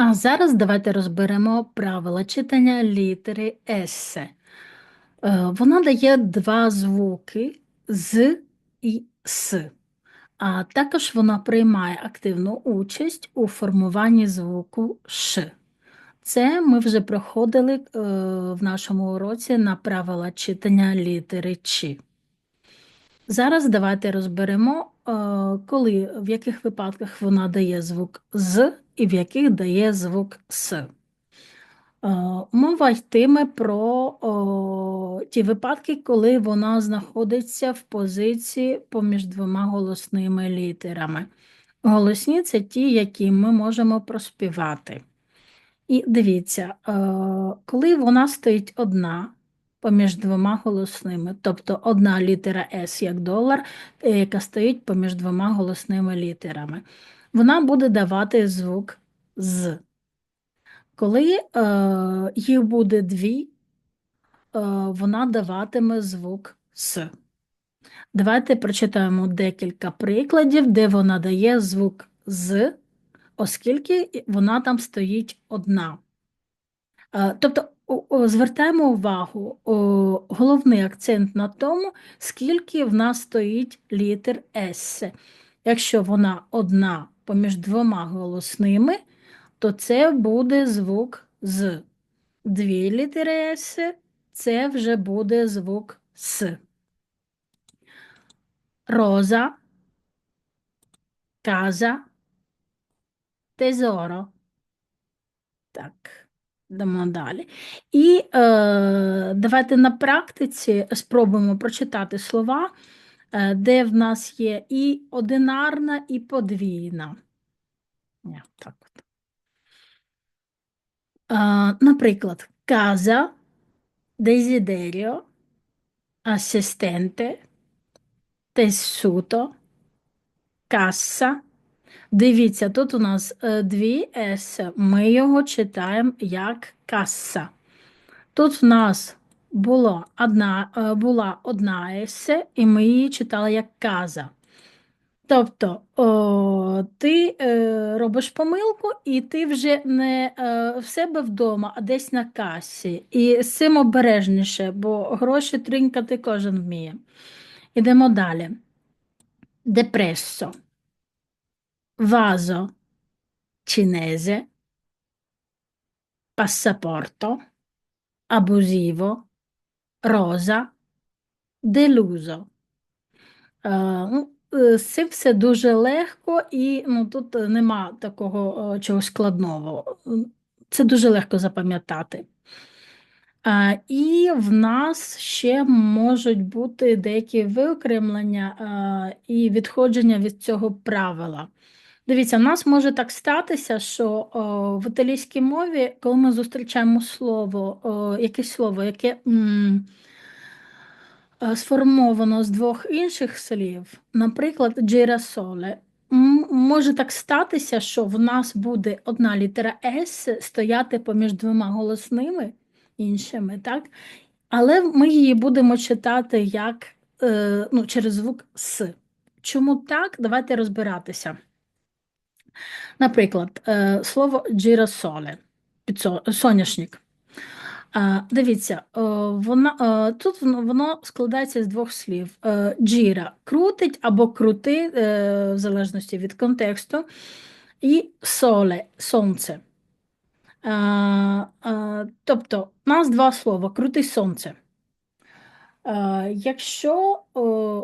А зараз давайте розберемо правила читання літери С. Е, Вона дає два звуки з і с, а також вона приймає активну участь у формуванні звуку Ш. Це ми вже проходили е, в нашому уроці на правила читання літери Ч. Зараз давайте розберемо, коли, в яких випадках вона дає звук з і в яких дає звук с. Е, Мова йтиме про о, ті випадки, коли вона знаходиться в позиції поміж двома голосними літерами. Голосні це ті, які ми можемо проспівати. І дивіться, е, коли вона стоїть одна поміж двома голосними, тобто одна літера С як долар, е, яка стоїть поміж двома голосними літерами, вона буде давати звук з. Коли е, їх буде дві, е, вона даватиме звук С. Давайте прочитаємо декілька прикладів, де вона дає звук з, оскільки вона там стоїть одна. Е, Тобто звертаємо увагу, головний акцент на тому, скільки в нас стоїть літер С. Якщо вона одна поміж двома голосними, то це буде звук з. Дві літери С це вже буде звук С. Роза, каза, тезоро. Так, йдемо далі. І е, давайте на практиці спробуємо прочитати слова, е, де в нас є і одинарна, і подвійна. Ні, так от. Е, наприклад, каза, дезідеріо, асистенте, tessuto, каса. Дивіться, тут у нас е, дві С, ми його читаємо як каса. Тут в нас було одна, е, була одна С, і ми її читали як каза. Тобто о, ти е, робиш помилку, і ти вже не е, в себе вдома, а десь на касі. І з цим обережніше, бо гроші тринькати кожен вміє. Ідемо далі. Депресо, вазо, cinese, passaporto, abusivo, rosa, deluso. Е, ну, е, З цим все дуже легко, і ну, тут нема такого е, чогось складного. Це дуже легко запам'ятати. І в нас ще можуть бути деякі виокремлення і відходження від цього правила. Дивіться, в нас може так статися, що о, в італійській мові, коли ми зустрічаємо слово, о, якесь слово, яке м, е, сформовано з двох інших слів, наприклад, джирасоле, може так статися, що в нас буде одна літера С стояти поміж двома голосними іншими, так? Але ми її будемо читати як е, ну, через звук С. Чому так? Давайте розбиратися. Наприклад, е, слово підсо- соняшник. Е, Дивіться, е, вона, тут воно, складається з двох слів. Джіра крутить або крути, в залежності від контексту, і соле сонце. Тобто, у нас два слова крути сонце. Е, Якщо е,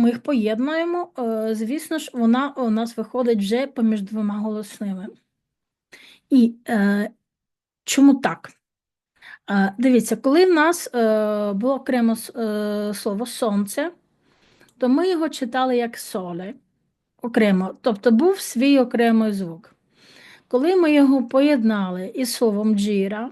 ми їх поєднуємо, е, звісно ж, вона у нас виходить вже поміж двома голосними. І чому так? Дивіться, коли в нас було окремо слово сонце, то ми його читали як соле окремо, тобто був свій окремий звук. Коли ми його поєднали із словом джіра,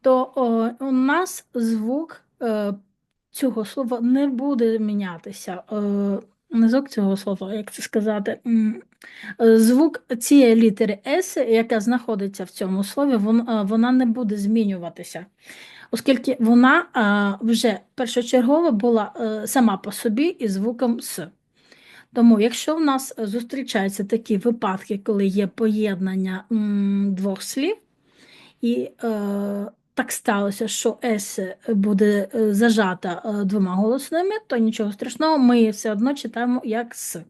то о, у нас звук е, цього слова не буде мінятися. Е, не звук цього слова, як це сказати. е, Звук цієї літери С, яка знаходиться в цьому слові, е, вона не буде змінюватися, оскільки вона е, вже першочергово була е, сама по собі із звуком С. Тому, якщо в нас зустрічаються такі випадки, коли є поєднання двох слів, і е, так сталося, що С буде е, зажата е, двома голосними, то нічого страшного, ми її все одно читаємо як С.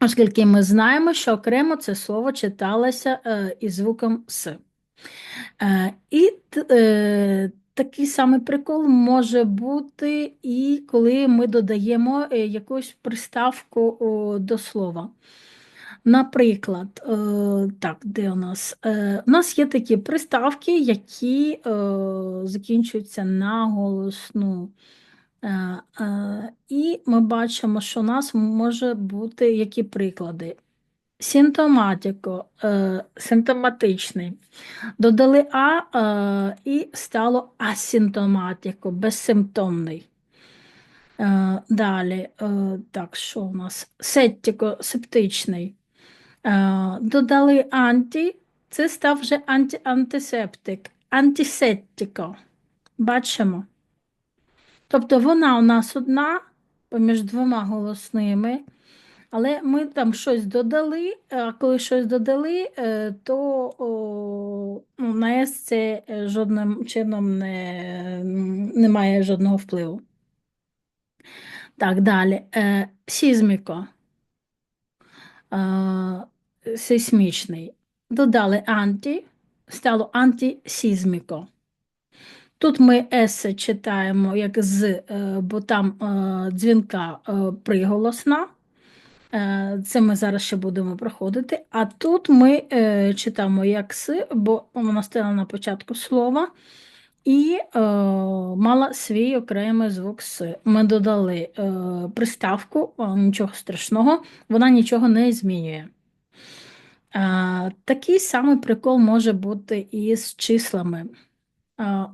Оскільки ми знаємо, що окремо це слово читалося е, із звуком С. І такий самий прикол може бути і коли ми додаємо якусь приставку до слова. Наприклад, е, так, де у нас? Е, У нас є такі приставки, які е, закінчуються на голосну. І ми бачимо, що у нас може бути які приклади. Симптоматико, симптоматичний. Додали А і стало асимптоматико, безсимптомний. Далі, так, що у нас? Сеттіко, септичний. Е, Додали анті, це став вже анті антисептик, антисеттіко. Бачимо. Тобто вона у нас одна поміж двома голосними. Але ми там щось додали, а коли щось додали, е, то о, ну, на С це жодним чином не, не має жодного впливу. Так, далі. Е, Сізміко. Е, Сейсмічний. Додали анті, стало антисізміко. Тут ми С читаємо як з, бо там дзвінка приголосна. Е, це ми зараз ще будемо проходити. А тут ми е, читаємо як «с», бо вона стояла на початку слова і е, мала свій окремий звук С. Ми додали е, приставку, нічого страшного, вона нічого не змінює. Такий самий прикол може бути і з числами.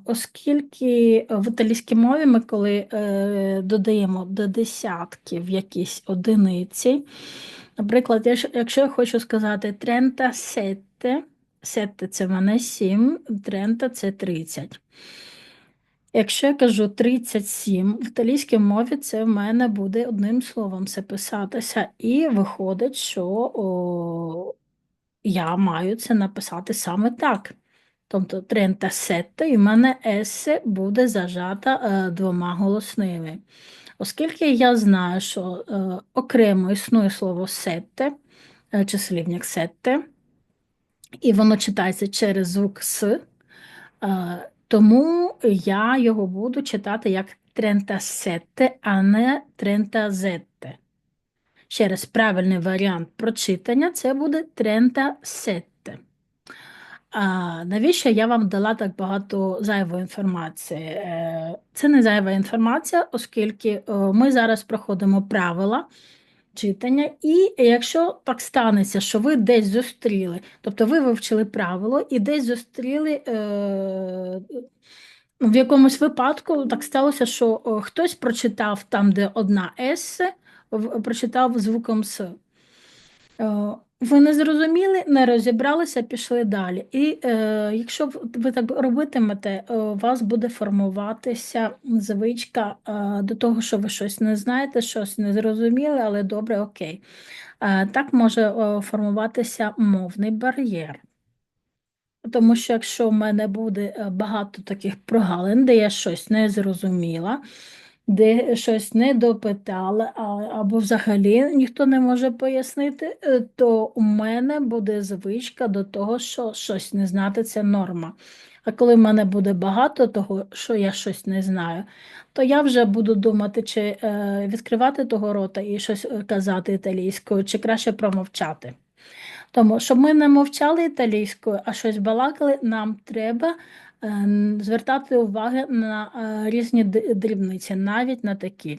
Оскільки в італійській мові ми коли е, додаємо до десятків якісь одиниці, наприклад, якщо я хочу сказати 37, 7 це в мене 7, 30 це 30. Якщо я кажу 37, в італійській мові це в мене буде одним словом це писатися, і виходить, що о, я маю це написати саме так. Тобто 37, і в мене есе буде зажата е, двома голосними. Оскільки я знаю, що е, окремо існує слово сетте, е, числівник сетте, і воно читається через звук С, тому я його буду читати як 37, а не 30. Ще раз правильний варіант прочитання це буде 37. А навіщо я вам дала так багато зайвої інформації? Е, це не зайва інформація, оскільки е, ми зараз проходимо правила читання, і якщо так станеться, що ви десь зустріли, тобто ви вивчили правило і десь зустріли е, в якомусь випадку, так сталося, що хтось прочитав там, де одна С, прочитав звуком С. Ви не зрозуміли, не розібралися, пішли далі. І е, якщо ви так робитимете, е, у вас буде формуватися звичка е, до того, що ви щось не знаєте, щось не зрозуміли, але добре, окей. Е, так може е, формуватися мовний бар'єр. Тому що якщо в мене буде е, багато таких прогалин, де я щось не зрозуміла, де щось не допитали, або взагалі ніхто не може пояснити, е, то у мене буде звичка до того, що щось не знати це норма. А коли в мене буде багато того, що я щось не знаю, то я вже буду думати, чи е, відкривати того рота і щось е, казати італійською, чи краще промовчати. Тому, щоб ми не мовчали італійською, а щось балакали, нам треба звертати увагу на е, різні дрібниці, навіть на такі.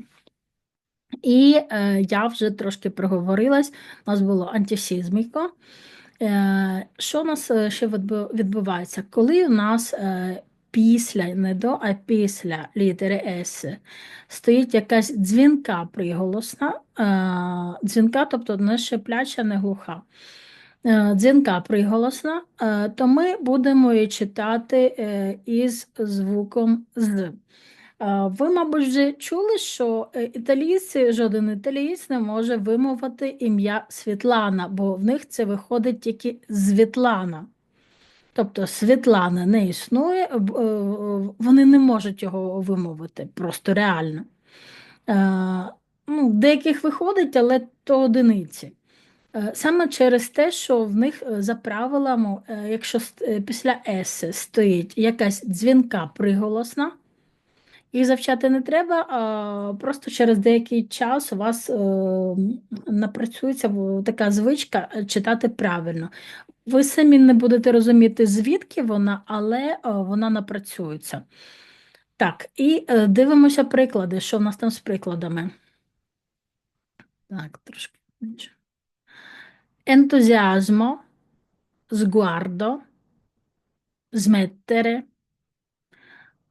І е, я вже трошки проговорилась, у нас було антисізміко. Е, що у нас ще відбувається? Коли у нас після, не до, а після літери С стоїть якась дзвінка приголосна, дзвінка, тобто не шипляча, не глуха. Е, дзвінка приголосна, е, то ми будемо її читати е, із звуком з. Ви, мабуть, вже чули, що італійці, жоден італієць не може вимовити ім'я Світлана, бо в них це виходить тільки Світлана. Тобто Світлана не існує, вони не можуть його вимовити, просто реально. Ну, Деяких виходить, але то одиниці. Е, саме через те, що в них е, за правилами, якщо після С стоїть якась дзвінка приголосна, їх завчати не треба, а просто через деякий час у вас е, напрацюється така звичка е, читати правильно. Ви самі не будете розуміти, звідки вона, але е, вона напрацюється. Так, і дивимося приклади, що в нас там з прикладами. Так, трошки менше. Ентузіазмо, sguardo, smettere,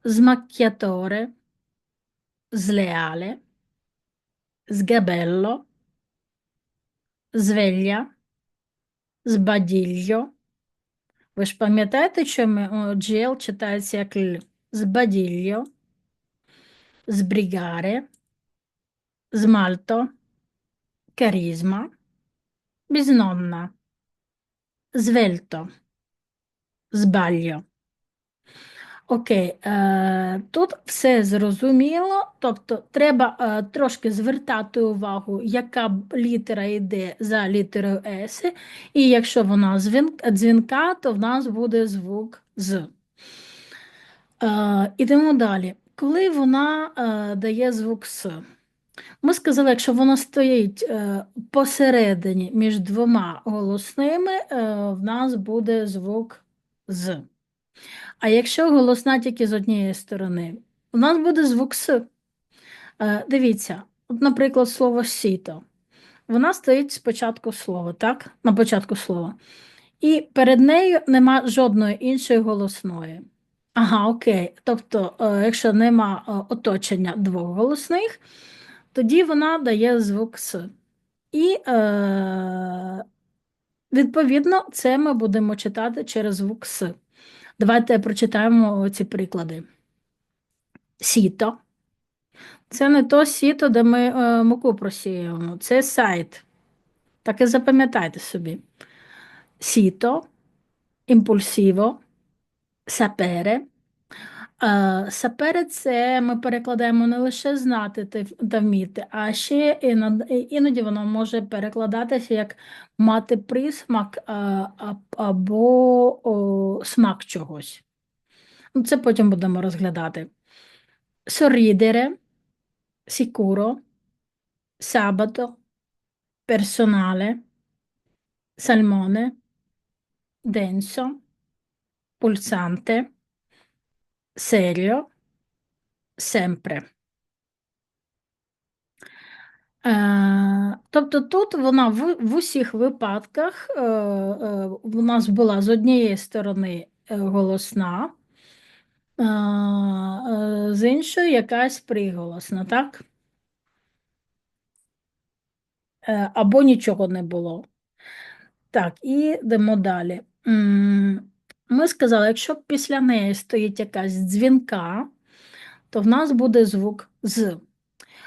smacchiatore, sleale, sgabello, звелля, збаділлю. Ви ж пам'ятаєте, що GL читається як Л? Збаділлю, збрігаре, змальто, карізма, бізнонна, звельто, збаллю. Окей, е, тут все зрозуміло, тобто треба е, трошки звертати увагу, яка літера йде за літерою С, і якщо вона дзвінка, то в нас буде звук з. Е, ідемо далі. Коли вона дає звук С, ми сказали, якщо вона стоїть посередині між двома голосними, в нас буде звук з. А якщо голосна тільки з однієї сторони, у нас буде звук С. Е, дивіться, от, наприклад, слово сіто. Вона стоїть спочатку слова, так? На початку слова. І перед нею нема жодної іншої голосної. Ага, окей. Тобто, е, якщо нема е, оточення двох голосних, тоді вона дає звук С. І, е, відповідно, це ми будемо читати через звук С. Давайте прочитаємо ці приклади. Сіто. Це не то сіто, де ми е, муку просіємо. Це сайт. Так і запам'ятайте собі. Сіто, імпульсиво, сапере. Е, сапере це ми перекладаємо не лише знати та вміти, а ще іноді воно може перекладатися як мати присмак або смак чогось. Ну, це потім будемо розглядати. Sorridere, sicuro, sabato, personale, salmone, denso, pulsante serio, sempre. Е, тобто тут вона в, в усіх випадках е, е, у нас була з однієї сторони голосна, з іншої якась приголосна, так? Або нічого не було. Так, і йдемо далі. Ми сказали, якщо після неї стоїть якась дзвінка, то в нас буде звук з.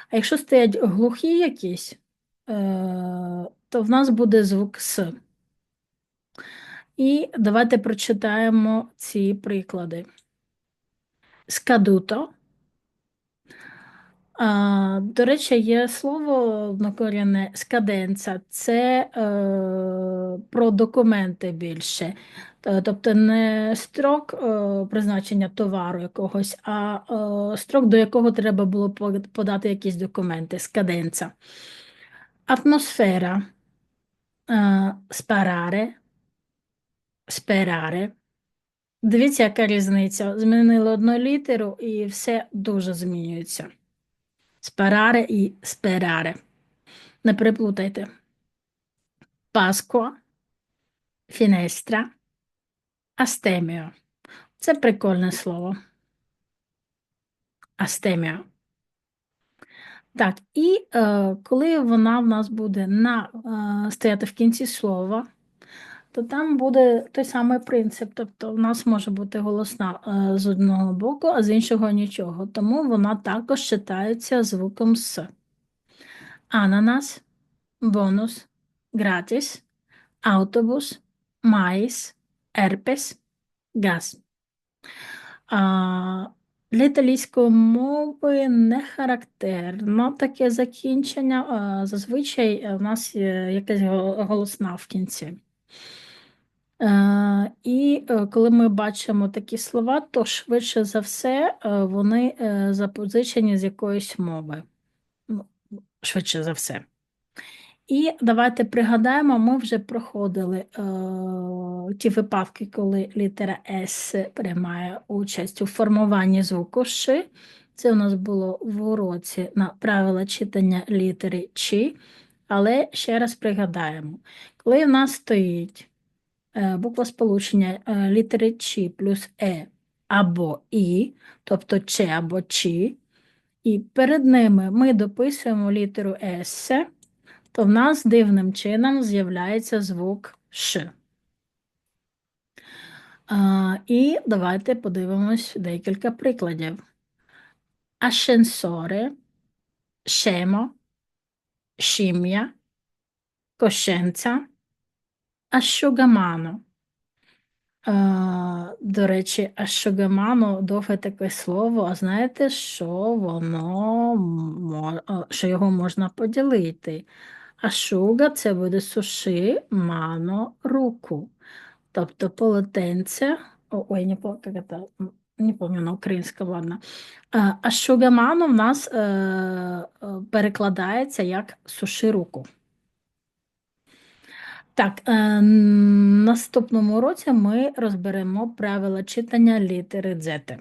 А якщо стоять глухі якісь, е, то в нас буде звук С. І давайте прочитаємо ці приклади. Скадуто до речі, є слово однокорінне скаденца, це е, про документи більше. Тобто не строк е, призначення товару якогось, а е, строк, до якого треба було подати якісь документи, скаденца. Атмосфера, е, спараре, спераре. Дивіться, яка різниця. Змінили одну літеру і все дуже змінюється. Sparare і sperare. Не переплутайте. Пасква, фінестра, астеміо. Це прикольне слово. Астеміо. Так, і е, коли вона в нас буде на, е, стояти в кінці слова, то там буде той самий принцип. Тобто в нас може бути голосна е, з одного боку, а з іншого нічого. Тому вона також читається звуком С. Ананас, бонус, гратіс, автобус, маїс, ерпес, газ. А, для італійської мови не характерно таке закінчення. Зазвичай у нас є якась го- голосна в кінці. Е, І е, коли ми бачимо такі слова, то швидше за все е, вони е, запозичені з якоїсь мови. Ну, Швидше за все. І давайте пригадаємо, ми вже проходили е, ті випадки, коли літера С приймає участь у формуванні звуку Ш. Це у нас було в уроці на правила читання літери Ч. Але ще раз пригадаємо, коли в нас стоїть е, буква сполучення е, літери Ч плюс Е або І, тобто Ч або Ч, і перед ними ми дописуємо літеру С, то в нас дивним чином з'являється звук Ш. І давайте подивимось декілька прикладів. Ascensore, scemo, scimmia, coscienza, asciugamano. А, до речі, asciugamano – довге таке слово, а знаєте, що воно що його можна поділити? Асciuga – це буде суши, мано, руку. Тобто полотенце, ой, не, помню на українському, ладно. А, Асciugamano в нас е, е, перекладається як суши руку. Так, е, наступному році ми розберемо правила читання літери дзети.